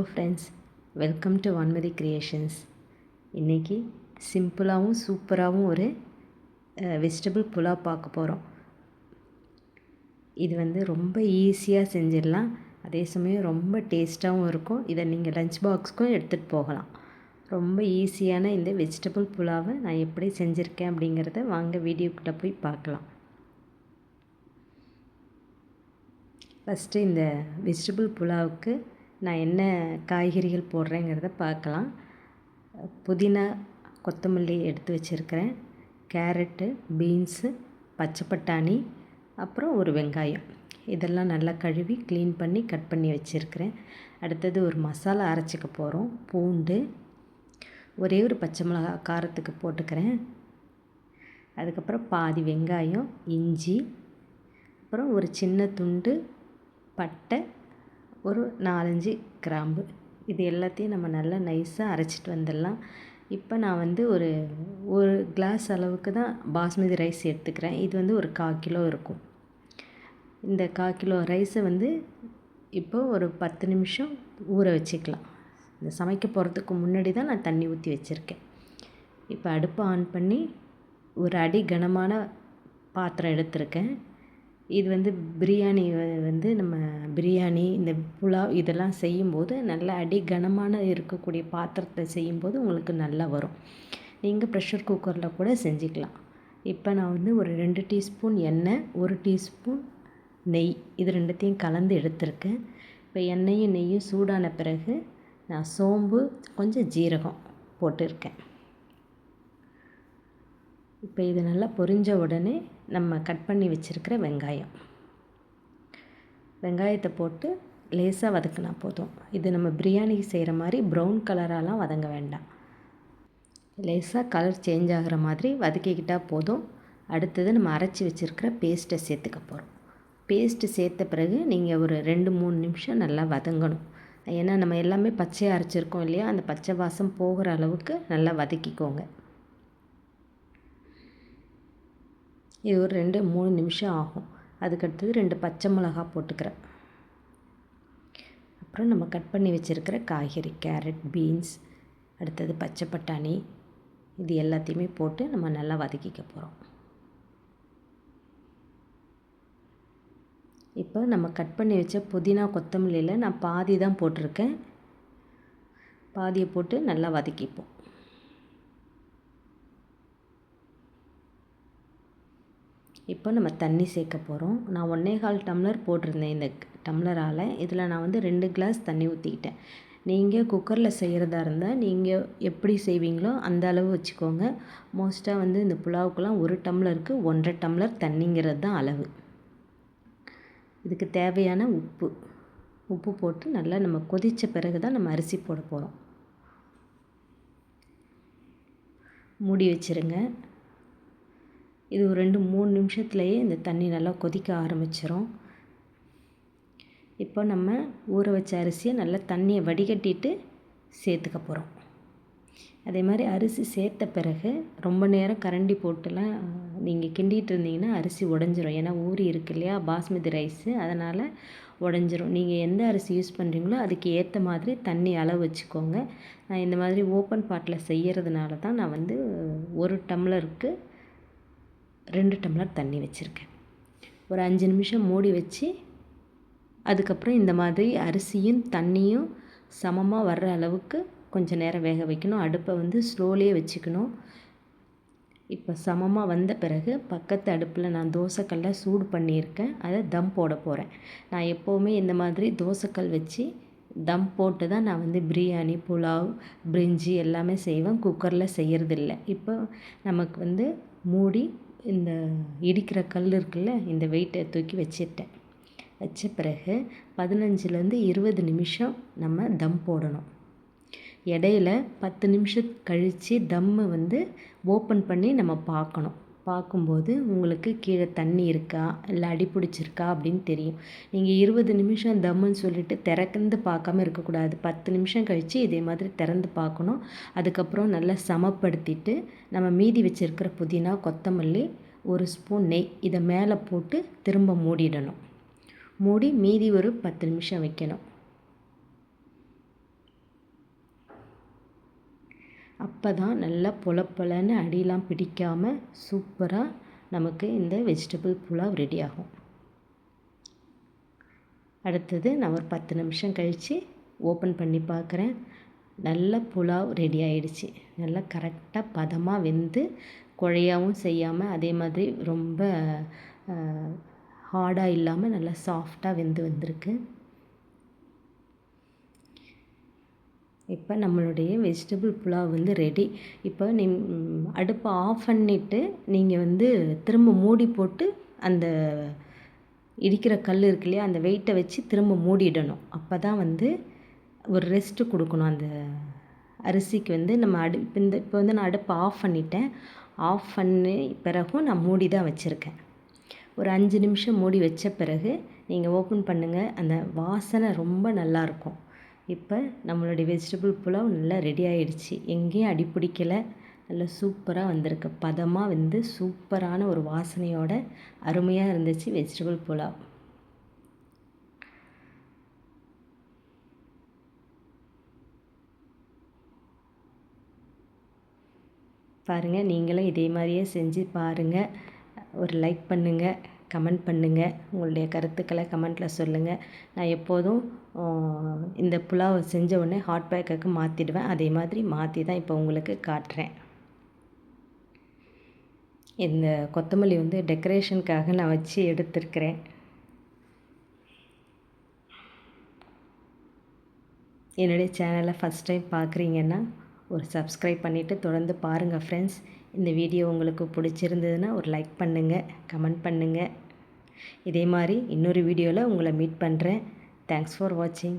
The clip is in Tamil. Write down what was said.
Hello friends welcome to Vanmathi creations இன்றைக்கி சிம்பிளாகவும் சூப்பராகவும் ஒரு வெஜிடபிள் புலா பார்க்க போகிறோம் இது வந்து ரொம்ப ஈஸியாக செஞ்சிடலாம். அதே சமயம் ரொம்ப டேஸ்ட்டாகவும் இருக்கும். இதை நீங்கள் லஞ்ச் பாக்ஸ்க்கும் எடுத்துகிட்டு போகலாம். ரொம்ப ஈஸியான இந்த வெஜிடபிள் புலாவை நான் எப்படி செஞ்சுருக்கேன் அப்படிங்கிறத வாங்க வீடியோக்கிட்ட போய் பார்க்கலாம். ஃபஸ்ட்டு இந்த வெஜிடபிள் புலாவுக்கு நான் என்ன காய்கறிகள் போடுறேங்கிறத பார்க்கலாம். புதினா கொத்தமல்லி எடுத்து வச்சுருக்கிறேன். கேரட்டு பீன்ஸு பச்சை பட்டாணி அப்புறம் ஒரு வெங்காயம். இதெல்லாம் நல்லா கழுவி க்ளீன் பண்ணி கட் பண்ணி வச்சுருக்கிறேன். அடுத்தது ஒரு மசாலா அரைச்சிக்க போகிறோம் பூண்டு ஒரே ஒரு பச்சை மிளகா காரத்துக்கு போட்டுக்கிறேன். அதுக்கப்புறம் பாதி வெங்காயம் இஞ்சி அப்புறம் ஒரு சின்ன துண்டு பட்டை ஒரு நாலஞ்சு கிராம்பு. இது எல்லாத்தையும் நம்ம நல்லா நைஸாக அரைச்சிட்டு வந்துடலாம். இப்போ நான் வந்து ஒரு ஒரு கிளாஸ் அளவுக்கு தான் பாஸ்மதி ரைஸ் எடுத்துக்கிறேன். இது வந்து ஒரு கால் கிலோ இருக்கும். இந்த கால் கிலோ ரைஸை வந்து இப்போ ஒரு பத்து நிமிஷம் ஊற வச்சுக்கலாம். இந்த சமைக்க போகிறதுக்கு முன்னாடி தான் நான் தண்ணி ஊற்றி வச்சுருக்கேன். இப்போ அடுப்பை ஆன் பண்ணி ஒரு அடி கனமான பாத்திரம் எடுத்திருக்கேன். இது வந்து பிரியாணி வந்து நம்ம பிரியாணி இந்த புலாவ் இதெல்லாம் செய்யும்போது நல்லா அடி கனமான இருக்கக்கூடிய பாத்திரத்தில் செய்யும்போது உங்களுக்கு நல்லா வரும். நீங்கள் ப்ரெஷர் குக்கரில் கூட செஞ்சுக்கலாம். இப்போ நான் வந்து ஒரு ரெண்டு டீஸ்பூன் எண்ணெய் ஒரு டீஸ்பூன் நெய் இது ரெண்டுத்தையும் கலந்து எடுத்திருக்கேன். இப்போ எண்ணெயும் நெய்யும் சூடான பிறகு நான் சோம்பு கொஞ்சம் ஜீரகம் போட்டிருக்கேன். இப்போ இது நல்லா பொரிஞ்ச உடனே நம்ம கட் பண்ணி வச்சுருக்கிற வெங்காயம். வெங்காயத்தை போட்டு லேசாக வதக்கினா போதும். இது நம்ம பிரியாணி செய்கிற மாதிரி ப்ரௌன் கலராலாம் வதங்க வேண்டாம். லேசாக கலர் சேஞ்ச் ஆகிற மாதிரி வதக்கிக்கிட்டால் போதும். அடுத்தது நம்ம அரைச்சி வச்சுருக்கிற பேஸ்ட்டை சேர்த்துக்க போகிறோம் பேஸ்ட்டு சேர்த்த பிறகு நீங்கள் ஒரு ரெண்டு மூணு நிமிஷம் நல்லா வதங்கணும். ஏன்னா நம்ம எல்லாமே பச்சையாக அரைச்சிருக்கோம் இல்லையா? அந்த பச்சை வாசம் போகிற அளவுக்கு நல்லா வதக்கிக்கோங்க. இது ஒரு ரெண்டு மூணு நிமிஷம் ஆகும். அதுக்கடுத்தது ரெண்டு பச்சை மிளகா போட்டுக்கிறேன். அப்புறம் நம்ம கட் பண்ணி வச்சுருக்கிற காய்கறி கேரட் பீன்ஸ் அடுத்தது பச்சை பட்டாணி இது எல்லாத்தையுமே போட்டு நம்ம நல்லா வதக்கிக்க போகிறோம் இப்போ நம்ம கட் பண்ணி வச்ச புதினா கொத்தமல்லியில் நான் பாதி தான் போட்டிருக்கேன். பாதியை போட்டு நல்லா வதக்கிப்போம். இப்போ நம்ம தண்ணி சேர்க்க போகிறோம் நான் ஒன்றே கால் டம்ளர் போட்டிருந்தேன் இந்த டம்ளரால். இதில் நான் வந்து ரெண்டு கிளாஸ் தண்ணி ஊற்றிக்கிட்டேன் நீங்கள் குக்கரில் செய்கிறதா இருந்தால் நீங்கள் எப்படி செய்வீங்களோ அந்த அளவு வச்சுக்கோங்க. மோஸ்ட்டாக வந்து இந்த புலாவுக்கெலாம் ஒரு டம்ளருக்கு ஒன்றரை டம்ளர் தண்ணிங்கிறது தான் அளவு. இதுக்கு தேவையான உப்பு. உப்பு போட்டு நல்லா நம்ம கொதித்த பிறகு தான் நம்ம அரிசி போட போகிறோம் மூடி வச்சுருங்க. இது ஒரு ரெண்டு மூணு நிமிஷத்துலேயே இந்த தண்ணி நல்லா கொதிக்க ஆரம்பிச்சிடும் இப்போ நம்ம ஊற வச்ச அரிசியை நல்லா தண்ணியை வடிகட்டிட்டு சேர்த்துக்க போகிறோம் அதே மாதிரி அரிசி சேர்த்த பிறகு ரொம்ப நேரம் கரண்டி போட்டுலாம் நீங்கள் கிண்டிகிட்டு இருந்தீங்கன்னா அரிசி உடஞ்சிரும். ஏன்னா ஊறி இருக்கு இல்லையா பாஸ்மதி ரைஸு அதனால் உடஞ்சிரும். நீங்கள் எந்த அரிசி யூஸ் பண்ணுறீங்களோ அதுக்கு ஏற்ற மாதிரி தண்ணி அளவு வச்சுக்கோங்க. நான் இந்த மாதிரி ஓப்பன் பாட்டில் செய்கிறதுனால தான் நான் வந்து ஒரு டம்ளருக்கு ரெண்டு டம்ளர் தண்ணி வச்சுருக்கேன். ஒரு அஞ்சு நிமிஷம் மூடி வச்சு அதுக்கப்புறம் இந்த மாதிரி அரிசியும் தண்ணியும் சமமாக வர்ற அளவுக்கு கொஞ்சம் நேரம் வேக வைக்கணும். அடுப்பை வந்து ஸ்லோலியே வச்சுக்கணும். இப்போ சமமாக வந்த பிறகு பக்கத்து அடுப்பில் நான் தோசைக்கல்லை சூடு பண்ணியிருக்கேன். அதை தம் போட போகிறேன் நான் எப்போவுமே இந்த மாதிரி தோசைக்கல் வச்சு தம் போட்டு தான் நான் வந்து பிரியாணி புலாவ் பிரிஞ்சி எல்லாமே செய்வேன். குக்கரில் செய்கிறதில்ல இப்போ நமக்கு வந்து மூடி இந்த இடிக்கிற கல் இருக்குல்ல இந்த வெயிட்டை தூக்கி வச்சிட்டேன். வச்ச பிறகு பதினஞ்சுலேருந்து இருபது நிமிஷம் நம்ம தம் போடணும். இடையில பத்து நிமிஷம் கழித்து தம்மை வந்து ஓப்பன் பண்ணி நம்ம பார்க்கணும். பார்க்கும்போது உங்களுக்கு கீழே தண்ணி இருக்கா? இல்லை அடி பிடிச்சிருக்கா? அப்படின்னு தெரியும். நீங்கள் இருபது நிமிஷம் தம்முன்னு சொல்லிட்டு திறந்து பார்க்காம இருக்கக்கூடாது. பத்து நிமிஷம் கழித்து இதே மாதிரி திறந்து பார்க்கணும். அதுக்கப்புறம் நல்லா சமப்படுத்திட்டு நம்ம மீதி வச்சுருக்கிற புதினா கொத்தமல்லி ஒரு ஸ்பூன் நெய் இதை மேலே போட்டு திரும்ப மூடிடணும். மூடி மீதி ஒரு பத்து நிமிஷம் வைக்கணும். அப்போ தான் நல்லா பொல பொலன்னு அடியெலாம் பிடிக்காமல் சூப்பராக நமக்கு இந்த வெஜிடபிள் புலாவ் ரெடி ஆகும். அடுத்தது நான் ஒரு பத்து நிமிஷம் கழித்து ஓப்பன் பண்ணி பார்க்குறேன் நல்ல புலாவ் ரெடி ஆகிடுச்சு நல்லா கரெக்டாக பதமாக வெந்து குழையாகவும் செய்யாமல் அதே மாதிரி ரொம்ப ஹார்டாக இல்லாமல் நல்லா சாஃப்டாக வெந்து வந்திருக்கு. இப்போ நம்மளுடைய வெஜிடபிள் புலாவ் வந்து ரெடி இப்போ நீ அடுப்பை ஆஃப் பண்ணிவிட்டு நீங்கள் வந்து திரும்ப மூடி போட்டு அந்த இடிக்கிற கல் இருக்கு இல்லையா அந்த வெயிட்டை வச்சு திரும்ப மூடிடணும். அப்போ தான் வந்து ஒரு ரெஸ்ட்டு கொடுக்கணும். அந்த அரிசிக்கு வந்து நம்ம அடு இப்போ இந்த இப்போ வந்து நான் அடுப்பை ஆஃப் பண்ணிட்டேன். ஆஃப் பண்ணி பிறகும் நான் மூடி தான் வச்சுருக்கேன். ஒரு அஞ்சு நிமிஷம் மூடி வச்ச பிறகு நீங்கள் ஓப்பன் பண்ணுங்கள் அந்த வாசனை ரொம்ப நல்லாயிருக்கும் இப்போ நம்மளுடைய வெஜிடபிள் புலாவ் நல்லா ரெடி ஆகிடுச்சு எங்கேயும் அடி பிடிக்கலை. நல்லா சூப்பராக வந்திருக்கு. பதமாக வந்து சூப்பரான ஒரு வாசனையோட அருமையாக இருந்துச்சு வெஜிடபிள் புலாவ். பாருங்கள் நீங்களும் இதே மாதிரியே செஞ்சு பாருங்கள் ஒரு லைக் பண்ணுங்கள் கமெண்ட் பண்ணுங்கள் உங்களுடைய கருத்துக்களை கமெண்ட்டில் சொல்லுங்கள் நான் எப்போதும் இந்த புலாவை செஞ்ச உடனே ஹாட் பேக்குக்கு மாற்றிடுவேன் அதே மாதிரி மாற்றி தான் இப்போ உங்களுக்கு காட்டுறேன். இந்த கொத்தமல்லி வந்து டெக்கரேஷனுக்காக நான் வச்சு எடுத்திருக்கிறேன். என்னுடைய சேனலை ஃபஸ்ட் டைம் பார்க்குறீங்கன்னா ஒரு சப்ஸ்கிரைப் பண்ணிவிட்டு தொடர்ந்து பாருங்கள் ஃப்ரெண்ட்ஸ் இந்த வீடியோ உங்களுக்கு பிடிச்சிருந்ததுன்னா ஒரு லைக் பண்ணுங்கள் கமெண்ட் பண்ணுங்கள் இதே மாதிரி இன்னொரு வீடியோவில் உங்களை மீட் பண்ணுறேன் தேங்க்ஸ் ஃபார் வாட்சிங்